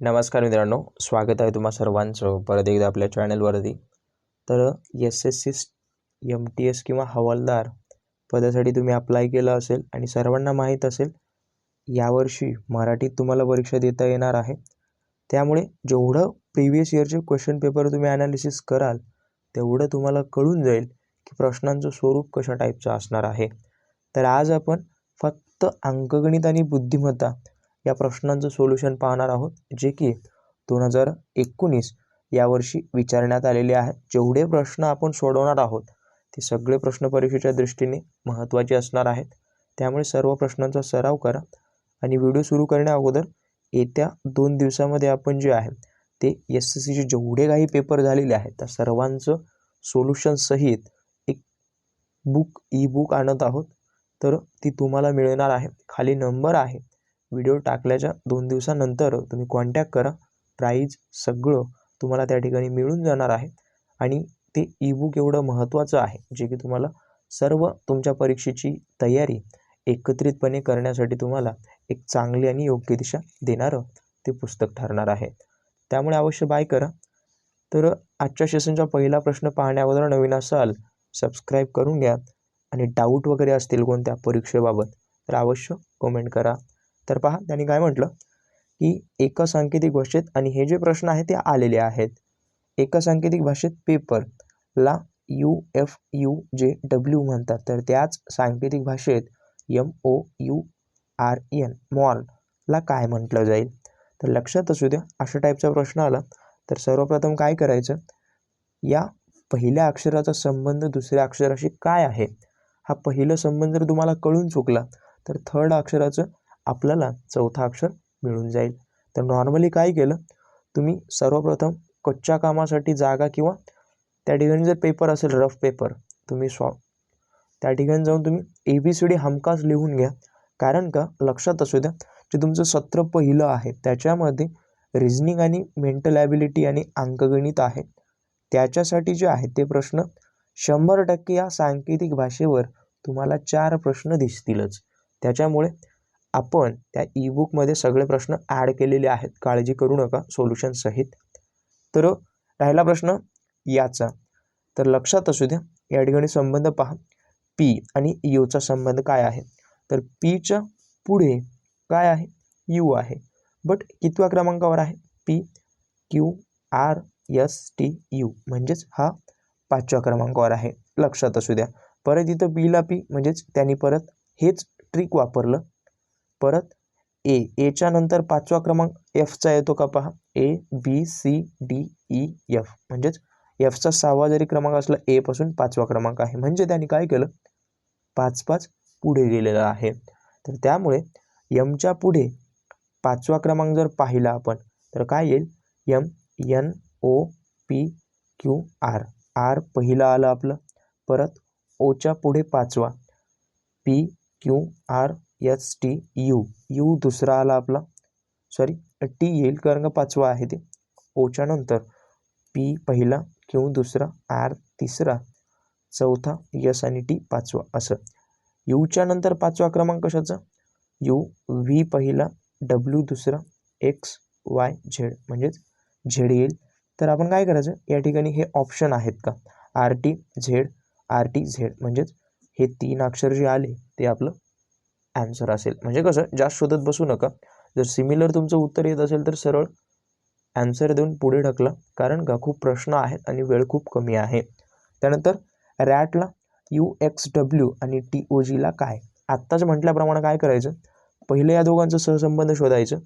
नमस्कार मित्रांनो स्वागत आहे तुम्हा सर्वांचं. परत एकदा आपल्या चॅनलवरती. तर S S C M T S किंवा हवालदार पदासाठी तुम्ही अप्लाय केलं असेल आणि सर्वांना माहीत असेल यावर्षी मराठीत तुम्हाला परीक्षा देता येणार आहे. त्यामुळे जेवढं प्रिव्हियस इयरचे क्वेश्चन पेपर तुम्ही ॲनालिसिस कराल तेवढं तुम्हाला कळून जाईल की प्रश्नांचं स्वरूप कशा टाईपचं असणार आहे. तर आज आपण फक्त अंकगणित आणि बुद्धिमत्ता या प्रश्नांचं सोल्युशन पाहणार आहोत जे की दोन हजार एकोणीस यावर्षी विचारण्यात आलेले आहेत जेवढे प्रश्न आपण सोडवणार आहोत ते सगळे प्रश्न परीक्षेच्या दृष्टीने महत्त्वाचे असणार आहेत. त्यामुळे सर्व प्रश्नांचा सराव करा आणि व्हिडिओ सुरू करण्या अगोदर येत्या दोन दिवसामध्ये आपण जे आहे ते एस एस सीचे जेवढे काही पेपर झालेले आहेत त्या सर्वांचं सोल्युशनसहित एक बुक ई बुक आणत आहोत. तर ती तुम्हाला मिळणार आहे. खाली नंबर आहे. व्हिडिओ टाकल्याच्या दोन दिवसानंतर तुम्ही कॉन्टॅक्ट करा. प्राईज सगळं तुम्हाला त्या ठिकाणी मिळून जाणार आहे. आणि ते ईबुक एवढं महत्त्वाचं आहे जे की तुम्हाला सर्व तुमच्या परीक्षेची तयारी एकत्रितपणे करण्यासाठी तुम्हाला एक चांगली आणि योग्य दिशा देणारं ते पुस्तक ठरणार आहे. त्यामुळे अवश्य बाय करा. तर आजच्या सेशनचा पहिला प्रश्न पाहण्याबद्दल नवीन असाल सबस्क्राईब करून घ्या. आणि डाऊट वगैरे असतील कोणत्या परीक्षेबाबत तर अवश्य कमेंट करा. तर पहा त्यांनी काय म्हटलं? की एका सांकेतिक भाषेत आणि हे जे प्रश्न आहेत ते आलेले आहेत. एका सांकेतिक भाषेत पेपरला U F U J W म्हणतात. तर त्याच सांकेतिक भाषेत M O U R N मॉलला काय म्हटलं जाईल? तर लक्षात असू द्या अशा टाईपचा प्रश्न आला. तर सर्वप्रथम काय करायचं? या पहिल्या अक्षराचा संबंध दुसऱ्या अक्षराशी काय आहे? हा पहिला संबंध जर तुम्हाला कळून चुकला तर थर्ड अक्षराचं आपल्याला चौथा अक्षर मिळून जाईल. तर नॉर्मली काय केलं? तुम्ही सर्वप्रथम कच्च्या कामासाठी जागा किंवा त्या ठिकाणी जर पेपर असेल रफ पेपर तुम्ही सॉ त्या ठिकाणी जाऊन तुम्ही ए बी सी डी हमखास लिहून घ्या. कारण का? लक्षात असू द्या जे तुमचं सत्र पहिलं आहे त्याच्यामध्ये रिझनिंग आणि मेंटल ॲबिलिटी आणि अंकगणित आहे. त्याच्यासाठी जे आहे ते प्रश्न शंभर टक्के या सांकेतिक भाषेवर तुम्हाला चार प्रश्न दिसतीलच. त्याच्यामुळे आपण त्या ईबुकमध्ये सगळे प्रश्न ॲड केलेले आहेत. काळजी करू नका सोल्युशनसहित तर राहिला प्रश्न याचा. तर लक्षात असू द्या या ठिकाणी संबंध पहा. पी आणि यूचा संबंध काय आहे? तर पीच्या पुढे काय आहे? यू आहे. बट कितव्या क्रमांकावर आहे? P Q R S T U म्हणजेच हा पाचव्या क्रमांकावर आहे. लक्षात असू द्या. परत इथं बीला पी म्हणजेच त्यांनी परत हेच ट्रिक वापरलं. परत ए एच्या नंतर पाचवा क्रमांक एफचा येतो का पहा? A B C D E F म्हणजेच एफचा सहावा जरी क्रमांक असला एपासून पाचवा क्रमांक आहे. म्हणजे त्यांनी काय केलं? पाच पाच पुढे गेलेलं आहे. तर त्यामुळे यमच्या पुढे पाचवा क्रमांक जर पाहिला आपण तर काय येईल? M N O P Q R R पहिला आलं आपलं. परत ओच्या पुढे पाचवा. P Q R H T U U दुसरा आला आपला. सॉरी टी येईल कारण का पाचवा आहे ते. ओच्या नंतर. पी पहिला क्यू दुसरा. आर तिसरा. चौथा यस आणि टी पाचवा. असं. यूच्या नंतर पाचवा क्रमांक कशाचा? यू व्ही पहिला. डब्ल्यू दुसरा. एक्स वाय झेड म्हणजेच झेड येईल. तर आपण काय करायचं? या ठिकाणी हे ऑप्शन आहेत का? R T Z R T Z म्हणजेच हे तीन अक्षर जे आले ते आपलं ॲन्सर असेल. म्हणजे कसं जास्त शोधत बसू नका. जर सिमिलर तुमचं उत्तर येत असेल तर सरळ ॲन्सर देऊन पुढे ढकला. कारण का खूप प्रश्न आहेत आणि वेळ खूप कमी आहे. त्यानंतर रॅटला यू एक्स डब्ल्यू आणि टी ओ जीला काय? आत्ताच म्हटल्याप्रमाणे काय करायचं? पहिले या दोघांचं सहसंबंध शोधायचं.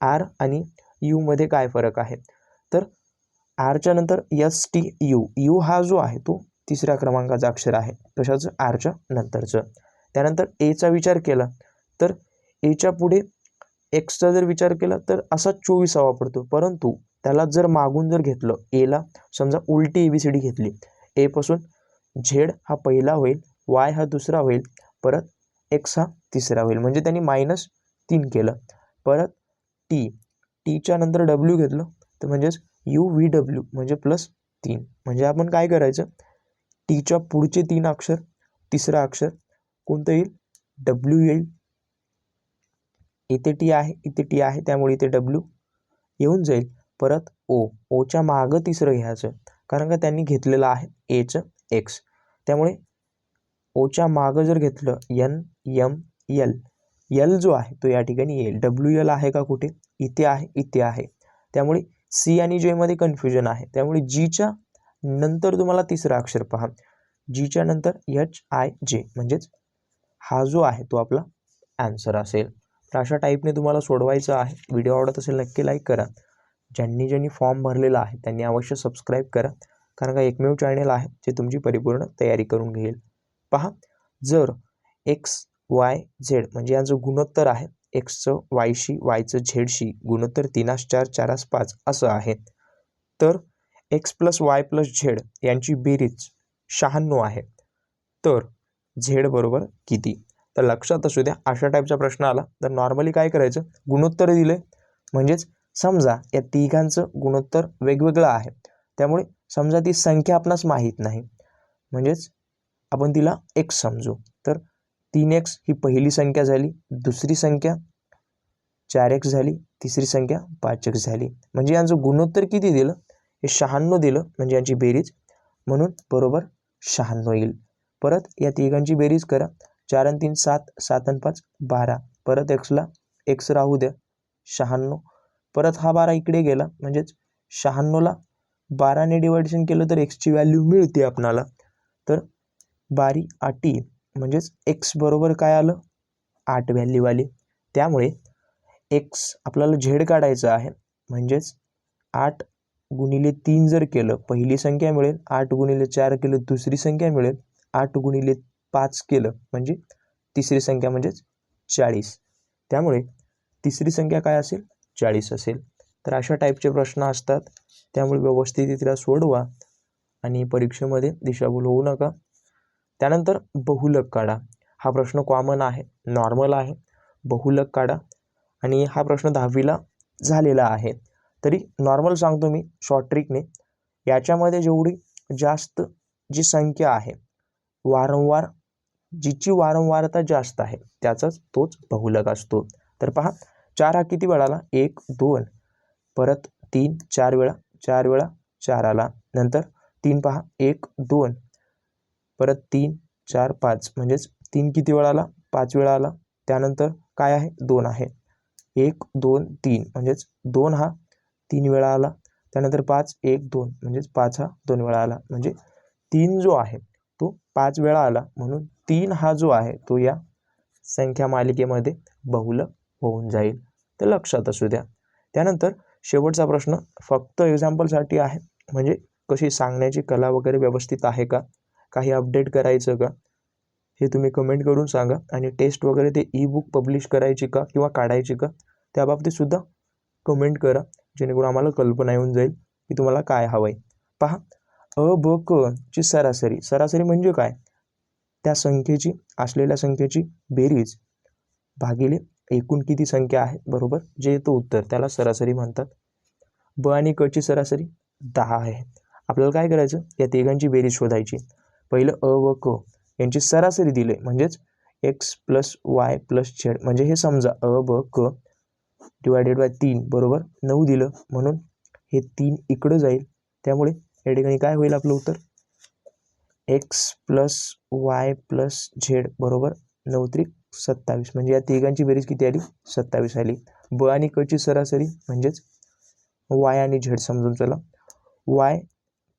आर आणि यूमध्ये काय फरक आहे? तर आरच्या नंतर एस टी यू यू हा जो आहे तो तिसऱ्या क्रमांकाचा अक्षर आहे. कशाचं आरच्या नंतरचं. त्यानंतर एचा विचार केला तर एच्या पुढे एक्सचा जर विचार केला तर असा चोवीसावा पडतो. परंतु त्याला जर मागून जर घेतलं एला समजा उलटी ए बी सी डी घेतली एपासून झेड हा पहिला होईल वाय हा दुसरा होईल परत एक्स हा तिसरा होईल. म्हणजे त्यांनी मायनस तीन केलं. परत टी टीच्या नंतर डब्ल्यू घेतलं तर म्हणजेच यू व्ही डब्ल्यू म्हणजे प्लस तीन. म्हणजे आपण काय करायचं? टीच्या पुढचे तीन अक्षर तिसरा अक्षर कोणतं येईल डब्ल्यू येईल. इथे टी आहे इथे टी आहे त्यामुळे इथे डब्ल्यू येऊन जाईल. परत ओ ओच्या मागं तिसरं घ्यायचं. कारण का त्यांनी घेतलेलं आहे एचं एक्स त्यामुळे ओच्या मागं जर घेतलं यन यम यल यल जो आहे तो या ठिकाणी येईल. डब्ल्यू यल आहे का कुठे? इथे आहे इथे आहे. त्यामुळे सी आणि जेमध्ये कन्फ्युजन आहे. त्यामुळे जीच्या नंतर तुम्हाला तिसरा अक्षर पहा. जीच्या नंतर एच आय जे म्हणजेच हा जो आहे तो आपला ॲन्सर असेल. तर अशा टाईपने तुम्हाला सोडवायचं आहे. व्हिडिओ आवडत असेल नक्की लाईक करा. ज्यांनी ज्यांनी फॉर्म भरलेला आहे त्यांनी अवश्य सबस्क्राईब करा. कारण का एकमेव चॅनेल आहे जे तुमची परिपूर्ण तयारी करून घेईल. पहा जर एक्स वाय झेड म्हणजे यांचं गुणोत्तर आहे एक्सचं वायशी वायचं झेडशी गुणोत्तर तीनास चार चारास पाच असं आहे. तर X plus Y plus Z यांची बेरीज शहाण्णव आहे. तर झेड बरोबर किती? तर लक्षात असू द्या अशा टाईपचा प्रश्न आला. तर नॉर्मली काय करायचं? गुणोत्तर दिले. म्हणजेच समजा या तिघांचं गुणोत्तर वेगवेगळं आहे. त्यामुळे समजा ती संख्या आपणास माहीत नाही. म्हणजेच आपण तिला एक्स समजू. तर तीन एक्स ही पहिली संख्या झाली दुसरी संख्या चार एक्स झाली तिसरी संख्या पाच एक्स झाली. म्हणजे यांचं गुणोत्तर किती दिलं? हे शहाण्णव दिलं म्हणजे यांची बेरीज. म्हणून बरोबर शहाण्णव येईल. परत या तिघांची बेरीज करा. चार आणि तीन सात सात आणि पाच बारा. परत एक्सला एक्स राहू द्या. शहाण्णव. परत हा बारा इकडे गेला. म्हणजेच शहाण्णवला बाराने डिवायडेशन केलं तर एक्सची व्हॅल्यू मिळते आपणाला. तर बारी आटी म्हणजेच एक्स बरोबर काय आलं? आठ व्हॅल्यू आली. त्यामुळे एक्स आपल्याला झेड काढायचं आहे. म्हणजेच आठ गुणिले तीन जर केलं पहिली संख्या मिळेल. आठ गुणिले चार केलं दुसरी संख्या मिळेल. आठ गुणिले पाच केलं म्हणजे तिसरी संख्या म्हणजेच चाळीस. त्यामुळे तिसरी संख्या काय असेल? चाळीस असेल. तर अशा टाईपचे प्रश्न असतात. त्यामुळे व्यवस्थित तिला सोडवा आणि परीक्षेमध्ये दिशाभूल होऊ नका. त्यानंतर बहुलक काढा. हा प्रश्न कॉमन आहे नॉर्मल आहे. बहुलक काढा. आणि हा प्रश्न दहावीला झालेला आहे. तरी नॉर्मल सांगतो मी शॉर्ट ट्रिकने याच्यामध्ये जेवढी जास्त जी संख्या आहे वारंवार जिची वारंवारता जास्त आहे त्याचाच तोच बहुलक असतो. तर पहा चार हा किती वेळा आला एक दोन. परत तीन चार वेळा चार वेळा चार आला नंतर तीन पहा एक दोन. परत तीन चार पाच. म्हणजेच तीन किती वेळा आला पाच वेळा आला त्यानंतर काय आहे? दोन आहे. एक दोन तीन. म्हणजेच दोन हा तीन वेळा आला त्यानंतर पाच एक दोन. म्हणजेच पाच हा दोन वेळा आला म्हणजे तीन जो आहे पाच वेळा आला. म्हणून तीन हा जो आहे तो या संख्या मालिकेमध्ये बहुल होऊन जाईल. तर लक्षात असू द्या. त्यानंतर शेवटचा प्रश्न फक्त एक्झाम्पलसाठी आहे? म्हणजे कशी सांगण्याची कला वगैरे व्यवस्थित आहे का? काही अपडेट करायचं का? हे तुम्ही कमेंट करून सांगा. आणि टेस्ट वगैरे ते ई बुक पब्लिश करायची का किंवा काढायची का? त्याबाबतीतसुद्धा कमेंट करा. जेणेकरून आम्हाला कल्पना येऊन जाईल की तुम्हाला काय हवं आहे पहा अ ब क ची सरासरी. सरासरी म्हणजे काय? त्या संख्येची असलेल्या संख्येची बेरीज भागिले एकूण किती संख्या आहे? बरोबर? जे येतं उत्तर त्याला सरासरी म्हणतात. ब आणि क ची सरासरी दहा आहे. आपल्याला काय करायचं? या तिघांची बेरीज शोधायची. पहिलं अ व क. यांची सरासरी दिले. म्हणजेच X plus Y plus Z. म्हणजे हे समजा अ ब क डिवायडेड बाय तीन. बरोबर? नऊ दिलं. म्हणून हे तीन इकडं जाईल. त्यामुळे या ठिकाणी काय होईल आपलं उत्तर? X plus Y plus Z बरोबर नऊ त्रिक सत्तावीस. म्हणजे या तिघांची बेरीज किती आली? सत्तावीस आली. ब आणि क ची सरासरी म्हणजेच वाय आणि झेड समजून चला. वाय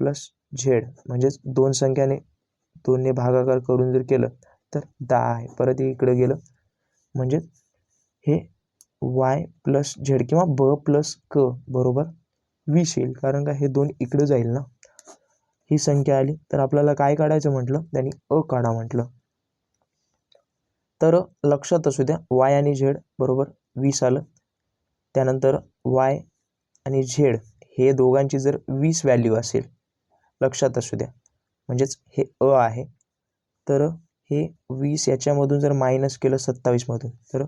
प्लस झेड म्हणजेच दोन संख्याने दोनने भागाकार करून जर केलं तर दहा आहे. परत इकडं गेलं म्हणजेच हे वाय प्लस झेड किंवा ब प्लस क बरोबर वीस येईल. कारण का हे दोन इकडं जाईल ना. ही संख्या आली तर आपल्याला काय काढायचं म्हटलं? त्यांनी अ काढा म्हटलं. तर लक्षात असू द्या वाय आणि झेड बरोबर वीस आलं. त्यानंतर वाय आणि झेड हे दोघांची जर वीस व्हॅल्यू असेल लक्षात असू द्या. म्हणजेच हे अ आहे. तर हे वीस याच्यामधून जर मायनस केलं सत्तावीसमधून तर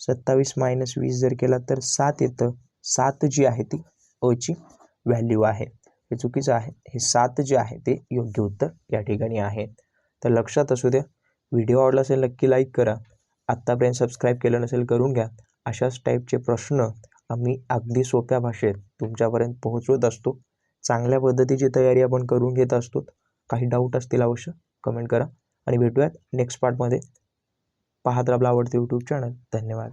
सत्तावीस मायनस वीस जर केला तर सात येतं. सात जी आहे ती अची व्हॅल्यू आहे. हे चुकीचं आहे. हे सात जे आहे ते योग्य उत्तर या ठिकाणी आहे. तर लक्षात असू द्या व्हिडिओ आवडला असेल नक्की लाईक करा. आत्तापर्यंत सबस्क्राईब केलं नसेल करून घ्या. अशाच टाईपचे प्रश्न आम्ही अगदी सोप्या भाषेत तुमच्यापर्यंत पोहोचवत असतो. चांगल्या पद्धतीची तयारी आपण करून घेत असतो. काही डाऊट असतील अवश्य कमेंट करा. आणि भेटूयात नेक्स्ट पार्टमध्ये पाहत राबला आवडते यूट्यूब चॅनल धन्यवाद.